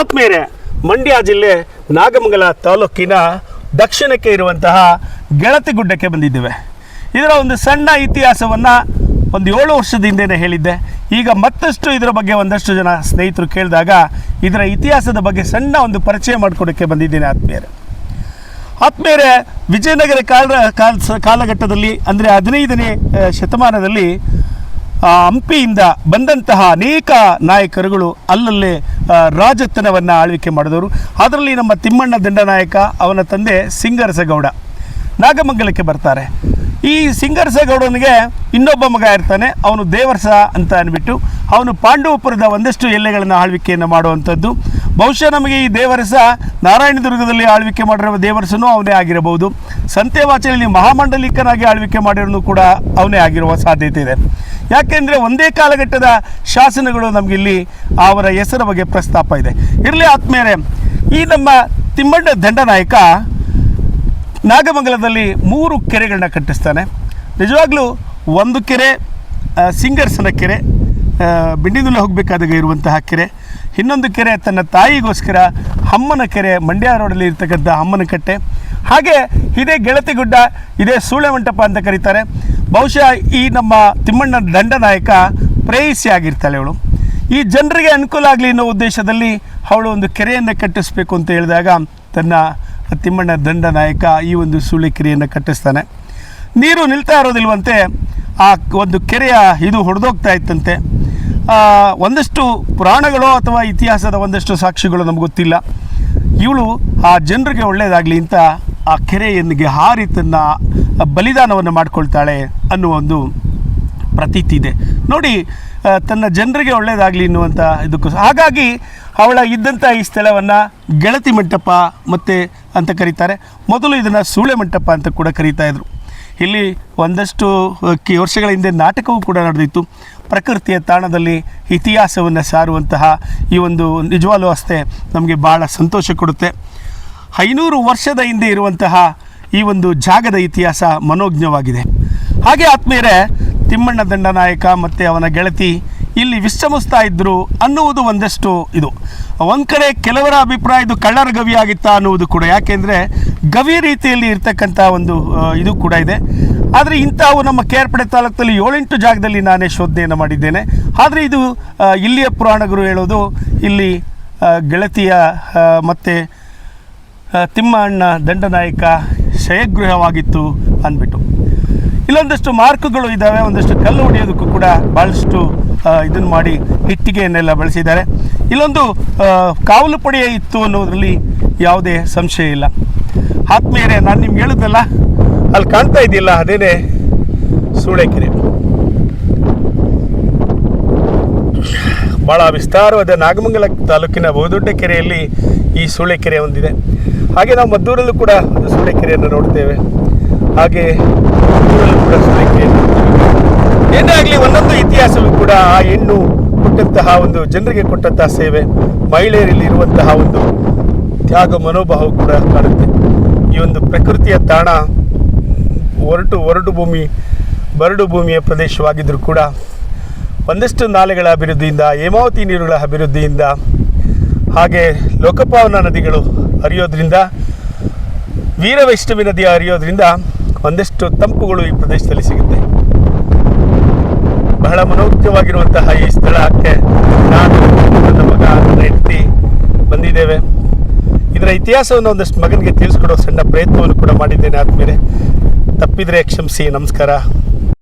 ಆತ್ಮೇರೆ ಮಂಡ್ಯ ಜಿಲ್ಲೆ ನಾಗಮಂಗಲ ತಾಲೂಕಿನ ದಕ್ಷಿಣಕ್ಕೆ ಇರುವಂತಹ ಗೆಳತಿ ಗುಡ್ಡಕ್ಕೆ ಬಂದಿದ್ದೇವೆ. ಇದರ ಒಂದು ಸಣ್ಣ ಇತಿಹಾಸವನ್ನು ಒಂದು ಏಳು ವರ್ಷದ ಹೇಳಿದ್ದೆ. ಈಗ ಮತ್ತಷ್ಟು ಇದರ ಬಗ್ಗೆ ಒಂದಷ್ಟು ಜನ ಸ್ನೇಹಿತರು ಕೇಳಿದಾಗ ಇದರ ಇತಿಹಾಸದ ಬಗ್ಗೆ ಸಣ್ಣ ಒಂದು ಪರಿಚಯ ಮಾಡಿಕೊಡೋಕ್ಕೆ ಬಂದಿದ್ದೇನೆ ಆತ್ಮೀಯರೇ ಆತ್ಮೇರೆ ವಿಜಯನಗರ ಕಾಲ ಕಾಲ, ಕಾಲಘಟ್ಟದಲ್ಲಿ ಅಂದರೆ ಹದಿನೈದನೇ ಶತಮಾನದಲ್ಲಿ ಹಂಪಿಯಿಂದ ಬಂದಂತಹ ಅನೇಕ ನಾಯಕರುಗಳು ಅಲ್ಲಲ್ಲೇ ರಾಜತನವನ್ನು ಆಳ್ವಿಕೆ ಮಾಡಿದವರು. ಅದರಲ್ಲಿ ನಮ್ಮ ತಿಮ್ಮಣ್ಣ ದಂಡನಾಯಕ, ಅವನ ತಂದೆ ಸಿಂಗರಸಗೌಡ. ನಾಗಮಂಗಲಕ್ಕೆ ಬರ್ತಾರೆ. ಈ ಸಿಂಗರಸಗೌಡನಿಗೆ ಇನ್ನೊಬ್ಬ ಮಗ ಇರ್ತಾನೆ. ಅವನು ದೇವರಸ ಅಂತ ಅಂದ್ಬಿಟ್ಟು ಅವನು ಪಾಂಡವಪುರದ ಒಂದಷ್ಟು ಎಲ್ಲೆಗಳನ್ನು ಆಳ್ವಿಕೆಯನ್ನು ಮಾಡುವಂಥದ್ದು. ಬಹುಶಃ ನಮಗೆ ಈ ದೇವರಸ ನಾರಾಯಣದುರ್ಗದಲ್ಲಿ ಆಳ್ವಿಕೆ ಮಾಡಿರುವ ದೇವರಸನೂ ಅವನೇ ಆಗಿರಬಹುದು. ಸಂತೆವಾಚಲಿ ಮಹಾಮಂಡಲಿಕನಾಗಿ ಆಳ್ವಿಕೆ ಮಾಡಿರೋನು ಕೂಡ ಅವನೇ ಆಗಿರುವ ಸಾಧ್ಯತೆ ಇದೆ. ಯಾಕೆಂದರೆ ಒಂದೇ ಕಾಲಘಟ್ಟದ ಶಾಸನಗಳು ನಮಗಿಲ್ಲಿ ಅವರ ಹೆಸರ ಬಗ್ಗೆ ಪ್ರಸ್ತಾಪ ಇದೆ. ಇರಲಿ ಆತ್ಮೇಲೆ ಈ ನಮ್ಮ ತಿಮ್ಮಣ್ಣ ದಂಡನಾಯಕ ನಾಗಮಂಗಲದಲ್ಲಿ ಮೂರು ಕೆರೆಗಳನ್ನ ಕಟ್ಟಿಸ್ತಾನೆ. ನಿಜವಾಗ್ಲೂ ಒಂದು ಕೆರೆ ಸಿಂಗರ್ಸನ ಕೆರೆ ಆ, ಬಿಂಡಿದುಲ್ಲ ಹೋಗಬೇಕಾದಾಗ ಇರುವಂತಹ ಕೆರೆ. ಇನ್ನೊಂದು ಕೆರೆ ತನ್ನ ತಾಯಿಗೋಸ್ಕರ ಅಮ್ಮನ ಕೆರೆ ಮಂಡ್ಯ ರೋಡಲ್ಲಿ ಇರ್ತಕ್ಕಂಥ ಅಮ್ಮನ ಕಟ್ಟೆ. ಹಾಗೆ ಇದೇ ಗೆಳತಿ ಗುಡ್ಡ ಇದೇ ಸೂಳೆ ಮಂಟಪ ಅಂತ ಕರೀತಾರೆ. ಬಹುಶಃ ಈ ನಮ್ಮ ತಿಮ್ಮಣ್ಣ ದಂಡನಾಯಕ ಪ್ರೇಯಸಿ ಆಗಿರ್ತಾಳೆ ಅವಳು. ಈ ಜನರಿಗೆ ಅನುಕೂಲ ಆಗಲಿ ಅನ್ನೋ ಉದ್ದೇಶದಲ್ಲಿ ಅವಳು ಒಂದು ಕೆರೆಯನ್ನು ಕಟ್ಟಿಸ್ಬೇಕು ಅಂತ ಹೇಳಿದಾಗ ತನ್ನ ತಿಮ್ಮಣ್ಣ ದಂಡನಾಯಕ ಈ ಒಂದು ಸೂಳೆ ಕೆರೆಯನ್ನು ಕಟ್ಟಿಸ್ತಾನೆ. ನೀರು ನಿಲ್ತಾ ಇರೋದಿಲ್ವಂತೆ ಆ ಒಂದು ಕೆರೆಯ ಇದು ಹೊಡೆದೋಗ್ತಾ ಇತ್ತಂತೆ. ಒಂದಷ್ಟು ಪುರಾಣಗಳು ಅಥವಾ ಇತಿಹಾಸದ ಒಂದಷ್ಟು ಸಾಕ್ಷಿಗಳು ನಮ್ಗೆ ಗೊತ್ತಿಲ್ಲ. ಇವಳು ಆ ಜನರಿಗೆ ಒಳ್ಳೆಯದಾಗಲಿ ಅಂತ ಆ ಕೆರೆಯೊಂದಿಗೆ ಹಾರಿ ತನ್ನ ಬಲಿದಾನವನ್ನು ಮಾಡಿಕೊಳ್ತಾಳೆ ಅನ್ನುವ ಒಂದು ಪ್ರತೀತಿ ಇದೆ. ನೋಡಿ ತನ್ನ ಜನರಿಗೆ ಒಳ್ಳೆಯದಾಗಲಿ ಎನ್ನುವಂಥ ಇದಕ್ಕೂ ಹಾಗಾಗಿ ಅವಳ ಇದ್ದಂಥ ಈ ಸ್ಥಳವನ್ನು ಗೆಳತಿ ಮಂಟಪ ಮತ್ತು ಅಂತ ಕರೀತಾರೆ. ಮೊದಲು ಇದನ್ನು ಸೂಳೆ ಮಂಟಪ ಅಂತ ಕೂಡ ಕರೀತಾ ಇದ್ರು. ಇಲ್ಲಿ ಒಂದಷ್ಟು ಕಿ ವರ್ಷಗಳ ಹಿಂದೆ ನಾಟಕವೂ ಕೂಡ ನಡೆದಿತ್ತು. ಪ್ರಕೃತಿಯ ತಾಣದಲ್ಲಿ ಇತಿಹಾಸವನ್ನು ಸಾರುವಂತಹ ಈ ಒಂದು ನಿಜವಾಲು ಅಷ್ಟೆ ನಮಗೆ ಭಾಳ ಸಂತೋಷ ಕೊಡುತ್ತೆ. ಐನೂರು ವರ್ಷದ ಹಿಂದೆ ಇರುವಂತಹ ಈ ಒಂದು ಜಾಗದ ಇತಿಹಾಸ ಮನೋಜ್ಞವಾಗಿದೆ. ಹಾಗೆ ಆತ್ಮೀಯರೇ, ತಿಮ್ಮಣ್ಣ ದಂಡನಾಯಕ ಮತ್ತು ಅವನ ಗೆಳತಿ ಇಲ್ಲಿ ವಿಶ್ರಮಿಸ್ತಾ ಇದ್ದರು ಅನ್ನುವುದು ಒಂದಷ್ಟು ಇದು. ಒಂದು ಕಡೆ ಕೆಲವರ ಅಭಿಪ್ರಾಯ ಇದು ಕಳ್ಳರ ಗವಿ ಅನ್ನುವುದು ಕೂಡ. ಯಾಕೆಂದರೆ ಗವಿ ರೀತಿಯಲ್ಲಿ ಇರ್ತಕ್ಕಂಥ ಒಂದು ಇದು ಕೂಡ ಇದೆ. ಆದರೆ ಇಂಥವು ನಮ್ಮ ಕೇರ್ಪಡೆ ತಾಲೂಕಲ್ಲಿ ಏಳೆಂಟು ಜಾಗದಲ್ಲಿ ನಾನೇ ಶೋಧನೆಯನ್ನು ಮಾಡಿದ್ದೇನೆ. ಆದರೆ ಇದು ಇಲ್ಲಿಯ ಪುರಾಣಗಳು ಹೇಳೋದು ಇಲ್ಲಿ ಗೆಳತಿಯ ಮತ್ತು ತಿಮ್ಮಣ್ಣ ದಂಡನಾಯಕ ಶಯಗೃಹವಾಗಿತ್ತು ಅಂದ್ಬಿಟ್ಟು. ಇಲ್ಲೊಂದಷ್ಟು ಮಾರ್ಕ್ಗಳು ಇದ್ದಾವೆ, ಒಂದಷ್ಟು ಕಲ್ಲು ಹೊಡೆಯೋದಕ್ಕೂ ಕೂಡ ಭಾಳಷ್ಟು ಇದನ್ನು ಮಾಡಿ ಇಟ್ಟಿಗೆಯನ್ನೆಲ್ಲ ಬಳಸಿದ್ದಾರೆ. ಇಲ್ಲೊಂದು ಕಾವಲು ಪಡೆಯ ಇತ್ತು ಅನ್ನೋದರಲ್ಲಿ ಯಾವುದೇ ಸಂಶಯ ಇಲ್ಲ. ಆತ್ಮೀಯರೇ, ನಾನು ನಿಮ್ಗೆ ಹೇಳಿದ್ನಲ್ಲ ಅಲ್ಲಿ ಕಾಣ್ತಾ ಇದೆಯಲ್ಲ, ಅದೇನೇ ಸೂಳೆಕೆರೆ. ಭಾಳ ವಿಸ್ತಾರವಾದ ನಾಗಮಂಗಲ ತಾಲೂಕಿನ ಬಹುದೊಡ್ಡ ಕೆರೆಯಲ್ಲಿ ಈ ಸೂಳೆಕೆರೆ ಒಂದಿದೆ. ಹಾಗೆ ನಾವು ಮದ್ದೂರಲ್ಲೂ ಕೂಡ ಸೂಳೆಕೆರೆಯನ್ನು ನೋಡ್ತೇವೆ. ಹಾಗೆ ಊರಲ್ಲೂ ಕೂಡ ಏನೇ ಆಗಲಿ ಒಂದೊಂದು ಇತಿಹಾಸವೂ ಕೂಡ ಆ ಹೆಣ್ಣು ಕೊಟ್ಟಂತಹ ಒಂದು, ಜನರಿಗೆ ಕೊಟ್ಟಂತಹ ಸೇವೆ, ಮಹಿಳೆಯರಲ್ಲಿ ಇರುವಂತಹ ಒಂದು ತ್ಯಾಗ ಮನೋಭಾವ ಕೂಡ ಕಾಣುತ್ತೆ ಈ ಒಂದು ಪ್ರಕೃತಿಯ ತಾಣ ಒರಟು ಒರಟು ಭೂಮಿ, ಬರಡು ಭೂಮಿಯ ಪ್ರದೇಶವಾಗಿದ್ದರೂ ಕೂಡ ಒಂದಷ್ಟು ನಾಲೆಗಳ ಅಭಿವೃದ್ಧಿಯಿಂದ, ಹೇಮಾವತಿ ನೀರುಗಳ ಅಭಿವೃದ್ಧಿಯಿಂದ, ಹಾಗೆ ಲೋಕಪಾವನ ನದಿಗಳು ಹರಿಯೋದ್ರಿಂದ, ವೀರವೈಷ್ಣವಿ ನದಿಯ ಹರಿಯೋದ್ರಿಂದ ಒಂದಷ್ಟು ತಂಪುಗಳು ಈ ಪ್ರದೇಶದಲ್ಲಿ ಸಿಗುತ್ತೆ. ಬಹಳ ಮನೋಜ್ಞವಾಗಿರುವಂತಹ ಈ ಸ್ಥಳಕ್ಕೆ ನಾನು ನನ್ನ ಮಗ ಹೆಂಡತಿ ಬಂದಿದ್ದೇವೆ. ಇದರ ಇತಿಹಾಸವನ್ನು ಒಂದಷ್ಟು ಮಗನಿಗೆ ತಿಳಿಸ್ಕೊಡೋ ಸಣ್ಣ ಪ್ರಯತ್ನವನ್ನು ಕೂಡ ಮಾಡಿದ್ದೇನೆ ಆದಮೇಲೆ. ತಪ್ಪಿದರೆ ಕ್ಷಮಿಸಿ, ನಮಸ್ಕಾರ.